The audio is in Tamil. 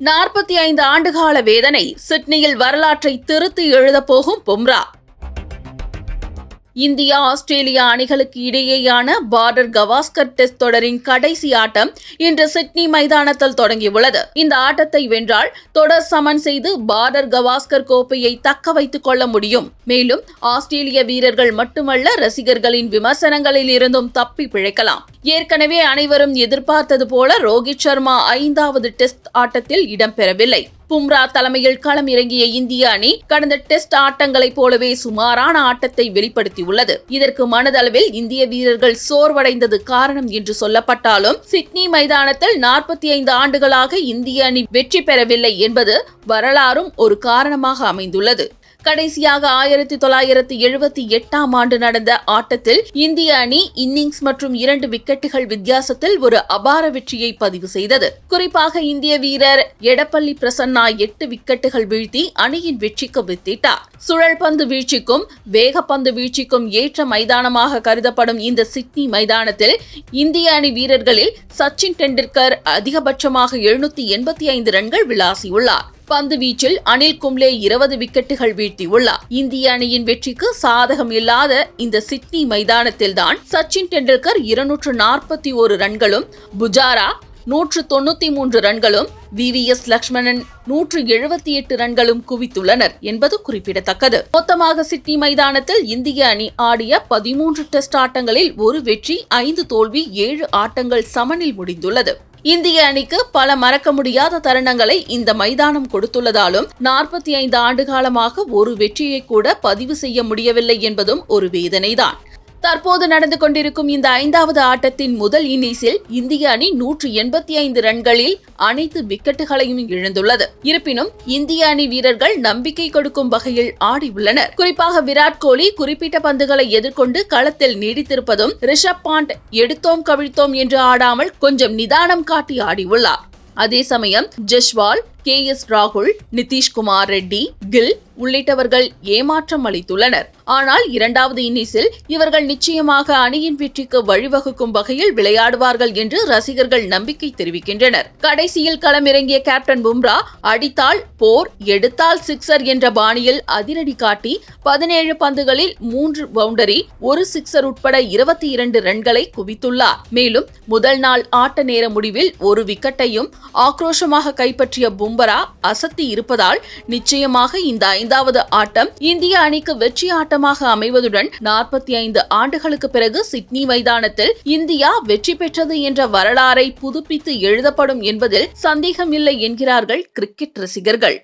நாற்பத்தி ஐந்து ஆண்டுகால வேதனை சிட்னியில் வரலாற்றை திருத்தி எழுதப்போகும் பும்ரா. இந்தியா ஆஸ்திரேலியா அணிகளுக்கு இடையேயான பார்டர் கவாஸ்கர் டெஸ்ட் தொடரின் கடைசி ஆட்டம் இன்று சிட்னி மைதானத்தில் தொடங்கியுள்ளது. இந்த ஆட்டத்தை வென்றால் தொடர் சமன் செய்து பார்டர் கவாஸ்கர் கோப்பையை தக்க வைத்துக் கொள்ள முடியும். மேலும் ஆஸ்திரேலிய வீரர்கள் மட்டுமல்ல ரசிகர்களின் விமர்சனங்களில் இருந்தும் தப்பி பிழைக்கலாம். ஏற்கனவே அனைவரும் எதிர்பார்த்தது போல ரோஹித் சர்மா ஐந்தாவது டெஸ்ட் ஆட்டத்தில் இடம்பெறவில்லை. பும்ரா தலைமையில் களம் இறங்கிய இந்திய அணி கடந்த டெஸ்ட் ஆட்டங்களைப் போலவே சுமாரான ஆட்டத்தை வெளிப்படுத்தியுள்ளது. இதற்கு மனதளவில் இந்திய வீரர்கள் சோர்வடைந்தது காரணம் என்று சொல்லப்பட்டாலும் சிட்னி மைதானத்தில் நாற்பத்தி ஐந்து ஆண்டுகளாக இந்திய அணி வெற்றி பெறவில்லை என்பது வரலாறும் ஒரு காரணமாக அமைந்துள்ளது. கடைசியாக ஆயிரத்தி தொள்ளாயிரத்தி எழுபத்தி எட்டாம் ஆண்டு நடந்த ஆட்டத்தில் இந்திய அணி இன்னிங்ஸ் மற்றும் இரண்டு விக்கெட்டுகள் வித்தியாசத்தில் ஒரு அபார வெற்றியை பதிவு செய்தது. குறிப்பாக இந்திய வீரர் எடப்பள்ளி பிரசன்னா எட்டு விக்கெட்டுகள் வீழ்த்தி அணியின் வெற்றிக்கு வித்திட்டார். சுழல் பந்து வீழ்ச்சிக்கும் வேகப்பந்து வீழ்ச்சிக்கும் ஏற்ற மைதானமாக கருதப்படும் இந்த சிட்னி மைதானத்தில் இந்திய அணி வீரர்களில் சச்சின் டெண்டுல்கர் அதிகபட்சமாக எழுநூத்தி எண்பத்தி ஐந்து ரன்கள் விளாசியுள்ளார். பந்து வீச்சில் அனில் கும்ளே இருபது விக்கெட்டுகள் வீழ்த்தியுள்ளார். இந்திய அணியின் வெற்றிக்கு சாதகம் இல்லாத இந்த சிட்னி மைதானத்தில்தான் சச்சின் டெண்டுல்கர் இருநூற்று நாற்பத்தி ஒரு ரன்களும் புஜாரா நூற்று தொண்ணூத்தி மூன்று ரன்களும் வி வி எஸ் லக்ஷ்மணன் நூற்று எழுபத்தி எட்டு ரன்களும் குவித்துள்ளனர் என்பது குறிப்பிடத்தக்கது. மொத்தமாக சிட்னி மைதானத்தில் இந்திய அணி ஆடிய பதிமூன்று டெஸ்ட் ஆட்டங்களில் ஒரு வெற்றி ஐந்து தோல்வி ஏழு ஆட்டங்கள் சமனில் முடிந்துள்ளது. இந்திய அணிக்கு பல மறக்க முடியாத தருணங்களை இந்த மைதானம் கொடுத்துள்ளதாலும் நாற்பத்தி ஐந்து ஆண்டு காலமாக ஒரு வெற்றியை கூட பதிவு செய்ய முடியவில்லை என்பதும் ஒரு வேதனைதான். தற்போது நடந்து கொண்டிருக்கும் இந்த ஐந்தாவது ஆட்டத்தின் முதல் இன்னிங்ஸில் இந்திய அணி நூற்று எண்பத்தி ஐந்து ரன்களில் அனைத்து விக்கெட்டுகளையும் இழந்துள்ளது. இருப்பினும் இந்திய அணி வீரர்கள் நம்பிக்கை கொடுக்கும் வகையில் ஆடியுள்ளனர் குறிப்பாக விராட் கோலி குறிப்பிட்ட பந்துகளை எதிர்கொண்டு களத்தில் நீடித்திருப்பதும் ரிஷப் பாண்ட் எடுத்தோம் கவிழ்த்தோம் என்று ஆடாமல் கொஞ்சம் நிதானம் காட்டி ஆடியுள்ளார் அதே சமயம் ஜெஷ்வால் கே எஸ் ராகுல் நிதிஷ்குமார் ரெட்டி கில் உள்ளிட்டவர்கள் ஏமாற்றம் அளித்துள்ளனர். ஆனால் இரண்டாவது இன்னிஸில் இவர்கள் நிச்சயமாக அணியின் வெற்றிக்கு வழிவகுக்கும் வகையில் விளையாடுவார்கள் என்று ரசிகர்கள் நம்பிக்கை தெரிவிக்கின்றனர். கடைசியில் களமிறங்கிய கேப்டன் பும்ரா அடித்தால் போர் எடுத்தால் சிக்சர் என்ற பாணியில் அதிரடி காட்டி பதினேழு பந்துகளில் மூன்று பவுண்டரி ஒரு சிக்சர் உட்பட இருபத்தி இரண்டு ரன்களை குவித்துள்ளார். மேலும் முதல் நாள் ஆட்ட நேர முடிவில் ஒரு விக்கெட்டையும் ஆக்ரோஷமாக கைப்பற்றிய பும்பரா அசத்தி இருப்பதால் நிச்சயமாக இந்த ஐந்து ஐந்தாவது ஆட்டம் இந்திய அணிக்கு வெற்றி ஆட்டமாக அமைவதுடன் நாற்பத்தி ஐந்து ஆண்டுகளுக்கு பிறகு சிட்னி மைதானத்தில் இந்தியா வெற்றி பெற்றது என்ற வரலாறை புதுப்பித்து எழுதப்படும் என்பதில் சந்தேகமில்லை என்கிறார்கள் கிரிக்கெட் ரசிகர்கள்.